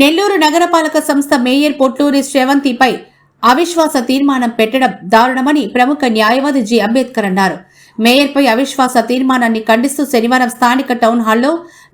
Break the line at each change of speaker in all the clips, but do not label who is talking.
నెల్లూరు నగరపాలక సంస్థ మేయర్ పొట్లూరి శ్రవంతిపై అవిశ్వాస తీర్మానం పెట్టడం దారుణమని ప్రముఖ న్యాయవాది జి. అంబేద్కర్ అన్నారు. మేయర్పై అవిశ్వాస తీర్మానాన్ని ఖండిస్తూ శనివారం స్థానిక టౌన్ హాల్లో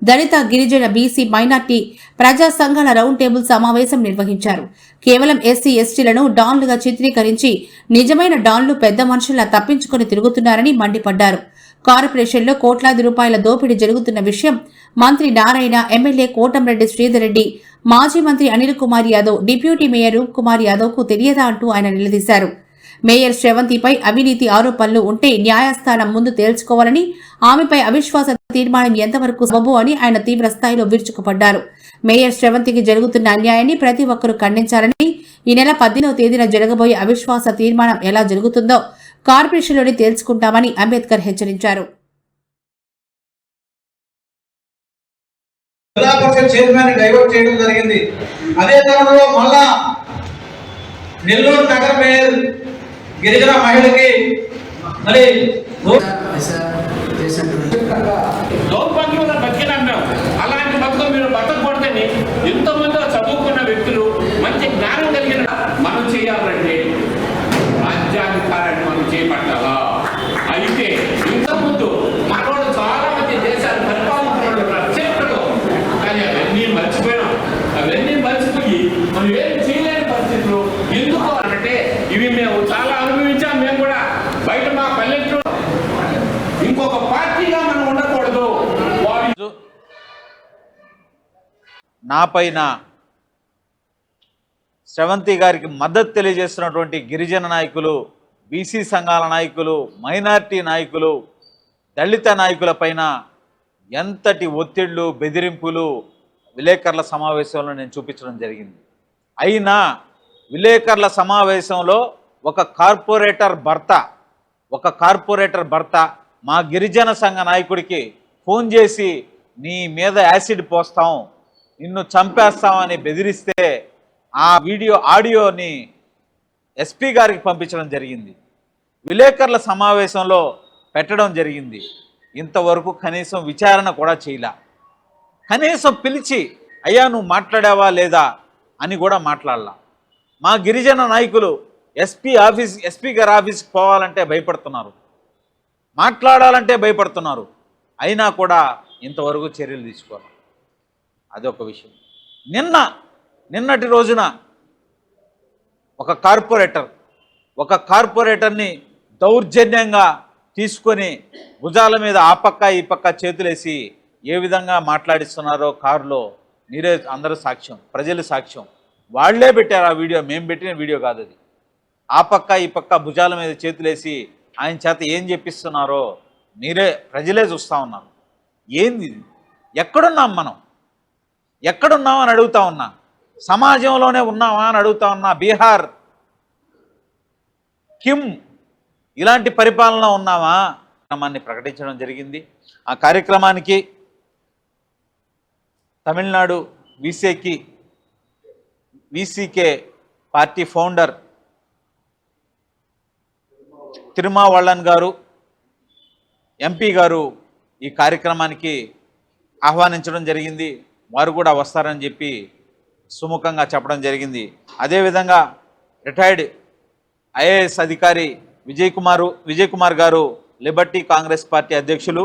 దళిత గిరిజన బీసీ మైనార్టీ ప్రజా సంఘాల రౌండ్ టేబుల్ సమావేశం నిర్వహించారు. కేవలం ఎస్సీ ఎస్టీలను డాన్లుగా చిత్రీకరించి నిజమైన డాన్లు పెద్ద మనుషులా తప్పించుకొని తిరుగుతున్నారని మండిపడ్డారు. కార్పొరేషన్లో కోట్లాది రూపాయల దోపిడీ జరుగుతున్న విషయం మంత్రి నారాయణ ఎమ్మెల్యే కోటంరెడ్డి శ్రీధర్ రెడ్డి మాజీ మంత్రి అనిల్ కుమార్ యాదవ్ డిప్యూటీ మేయర్ రూప్ కుమార్ యాదవ్కు తెలియదా అంటూ ఆయన నిలదీశారు. మేయర్ శ్రవంతిపై అవినీతి ఆరోపణలు ఉంటే న్యాయస్థానం ముందు తేల్చుకోవాలని ఆమెపై అవిశ్వాస తీర్మానం ఎంతవరకు సబబు అని ఆయన తీవ్ర స్థాయిలో విరుచుకుపడ్డారు. మేయర్ శ్రవంతికి జరుగుతున్న అన్యాయాన్ని ప్రతి ఒక్కరూ ఖండించాలని ఈ నెల పద్దెనిమిదవ తేదీన జరగబోయే అవిశ్వాస తీర్మానం ఎలా జరుగుతుందో కార్పొరేషన్లోనే తేల్చుకుంటామని అంబేద్కర్ హెచ్చరించారు.
జిల్లా పరిషత్ చైర్మన్ డైవర్ట్ చేయడం జరిగింది. అదే తరుణంలో మళ్ళా నెల్లూరు నగర మేయర్ గిరిజన మహిళకి మరి రో-
దౌర్భాగ్యంగా బతికినాం మేము అలాంటి బతుకు మీరు బతకూడదని ఎంతో మంది చదువుకున్న వ్యక్తులు మంచి జ్ఞానం కలిగిన మనం చేయాలంటే
నా పైన శ్రవంతి గారికి మద్దతు తెలియజేస్తున్నటువంటి గిరిజన నాయకులు బీసీ సంఘాల నాయకులు మైనార్టీ నాయకులు దళిత నాయకుల పైన ఎంతటి ఒత్తిళ్ళు బెదిరింపులు విలేకరుల సమావేశంలో నేను చూపించడం జరిగింది. అయినా విలేకరుల సమావేశంలో ఒక కార్పొరేటర్ భర్త ఒక కార్పొరేటర్ భర్త మా గిరిజన సంఘ నాయకుడికి ఫోన్ చేసి నీ మీద యాసిడ్ పోస్తాం నిన్ను చంపేస్తామని బెదిరిస్తే ఆ వీడియో ఆడియోని ఎస్పీ గారికి పంపించడం జరిగింది. విలేకరుల సమావేశంలో పెట్టడం జరిగింది. ఇంతవరకు కనీసం విచారణ కూడా చేయలే. కనీసం పిలిచి అయ్యా నువ్వు మాట్లాడావా లేదా? అని కూడా మాట్లాడలా. మా గిరిజన నాయకులు ఎస్పీ ఆఫీస్ ఎస్పీ గారి ఆఫీస్కి పోవాలంటే భయపడుతున్నారు. మాట్లాడాలంటే భయపడుతున్నారు. అయినా కూడా ఇంతవరకు చర్యలు తీసుకోవాలి అదొక విషయం. నిన్న నిన్నటి రోజున ఒక కార్పొరేటర్ ఒక కార్పొరేటర్ని దౌర్జన్యంగా తీసుకొని భుజాల మీద ఆ పక్క ఈ పక్క చేతులేసి ఏ విధంగా మాట్లాడిస్తున్నారో కారులో మీరే అందరూ సాక్ష్యం ప్రజలు సాక్ష్యం. వాళ్ళే పెట్టారు ఆ వీడియో మేము పెట్టిన వీడియో కాదు అది. ఆ పక్క ఈ పక్క భుజాల మీద చేతులేసి ఆయన చేత ఏం చెప్పిస్తున్నారో మీరే ప్రజలే చూస్తూ ఉన్నారు. ఏంది ఎక్కడున్నాం మనం? ఎక్కడున్నావు అని అడుగుతా ఉన్నా. సమాజంలోనే ఉన్నావా అని అడుగుతా ఉన్నా. బీహార్. కిమ్. ఇలాంటి పరిపాలన ఉన్నావా? క్రమాన్ని ప్రకటించడం జరిగింది. ఆ కార్యక్రమానికి తమిళనాడు వీసీకి వీసీకే పార్టీ ఫౌండర్ తిరుమావళ్ళన్ గారు ఎంపీ గారు ఈ కార్యక్రమానికి ఆహ్వానించడం జరిగింది. వారు కూడా వస్తారని చెప్పి సుముఖంగా చెప్పడం జరిగింది. అదేవిధంగా రిటైర్డ్ ఐఏఎస్ అధికారి విజయ్ కుమారు విజయ్ కుమార్ గారు లిబర్టీ కాంగ్రెస్ పార్టీ అధ్యక్షులు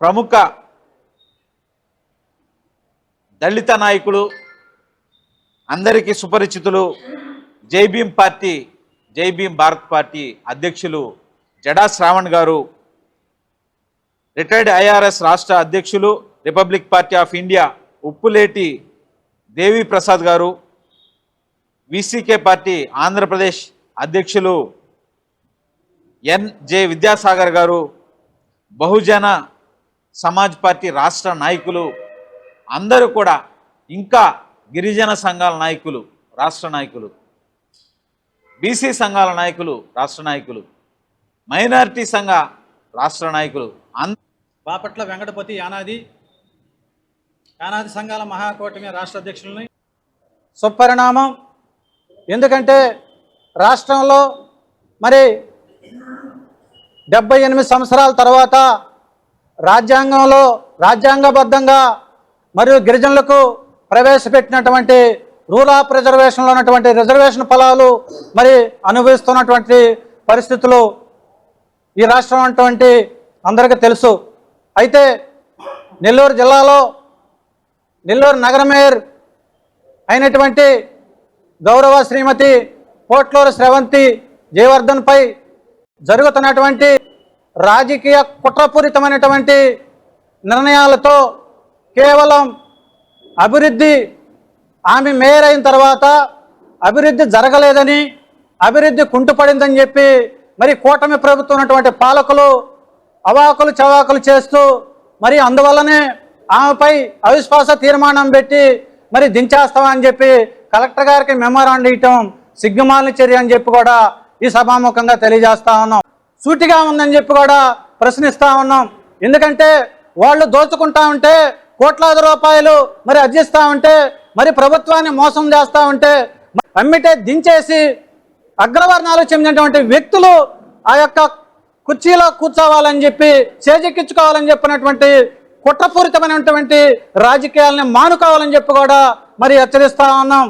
ప్రముఖ దళిత నాయకులు అందరికీ సుపరిచితులు జై భీమ్ పార్టీ జై భీమ్ భారత్ పార్టీ అధ్యక్షులు జడా శ్రావణ్ గారు రిటైర్డ్ ఐఆర్ఎస్ రాష్ట్ర అధ్యక్షులు Republic Party of India Upputeti Devi Prasad గారు విసికే పార్టీ ఆంధ్రప్రదేశ్ అధ్యక్షులు ఎన్ జె విద్యాసాగర్ గారు బహుజన సమాజ్ పార్టీ రాష్ట్ర నాయకులు అందరూ కూడా ఇంకా గిరిజన సంఘాల నాయకులు రాష్ట్ర నాయకులు బీసీ సంఘాల నాయకులు రాష్ట్ర నాయకులు మైనారిటీ సంఘ రాష్ట్ర నాయకులు అంద
బాపట్ల వెంకటపతి యానాది కానాది సంఘాల మహాకూటమి రాష్ట్ర అధ్యక్షులని. సుపరిణామం ఎందుకంటే రాష్ట్రంలో మరి డెబ్బై ఎనిమిది సంవత్సరాల తర్వాత రాజ్యాంగంలో రాజ్యాంగబద్ధంగా మరియు గిరిజనులకు ప్రవేశపెట్టినటువంటి రూల్ ఆఫ్ రిజర్వేషన్లో ఉన్నటువంటి రిజర్వేషన్ ఫలాలు మరి అనుభవిస్తున్నటువంటి పరిస్థితులు ఈ రాష్ట్రం అటువంటి అందరికీ తెలుసు. అయితే నెల్లూరు జిల్లాలో నెల్లూరు నగర మేయర్ అయినటువంటి గౌరవ శ్రీమతి పోట్లూరు శ్రవంతి జయవర్ధన్పై జరుగుతున్నటువంటి రాజకీయ కుట్రపూరితమైనటువంటి నిర్ణయాలతో కేవలం అభివృద్ధి ఆమె మేయర్ అయిన తర్వాత అభివృద్ధి జరగలేదని అభివృద్ధి కుంటుపడిందని చెప్పి మరి కూటమి ప్రభుత్వం ఉన్నటువంటి పాలకులు అవాకులు చవాకులు చేస్తూ మరి అందువల్లనే ఆమెపై అవిశ్వాస తీర్మానం పెట్టి మరి దించేస్తామని చెప్పి కలెక్టర్ గారికి మెమోరాండం ఇవ్వటం సిగ్గుమాలిన చర్య అని చెప్పి కూడా ఈ సభాముఖంగా తెలియజేస్తా ఉన్నాం. సూటిగా ఉందని చెప్పి కూడా ప్రశ్నిస్తా ఉన్నాం. ఎందుకంటే వాళ్ళు దోచుకుంటా ఉంటే కోట్లాది రూపాయలు మరి అర్జిస్తా ఉంటే మరి ప్రభుత్వాన్ని మోసం చేస్తా ఉంటే అమ్మిటే దించేసి అగ్రవర్ణాలు చెందినటువంటి వ్యక్తులు ఆ యొక్క కుర్చీలో కూర్చోవాలని చెప్పి చేజెక్కించుకోవాలని చెప్పినటువంటి కుట్రపూరితమైనటువంటి రాజకీయాలని మానుకోవాలని చెప్పి కూడా మరి హెచ్చరిస్తా ఉన్నాం.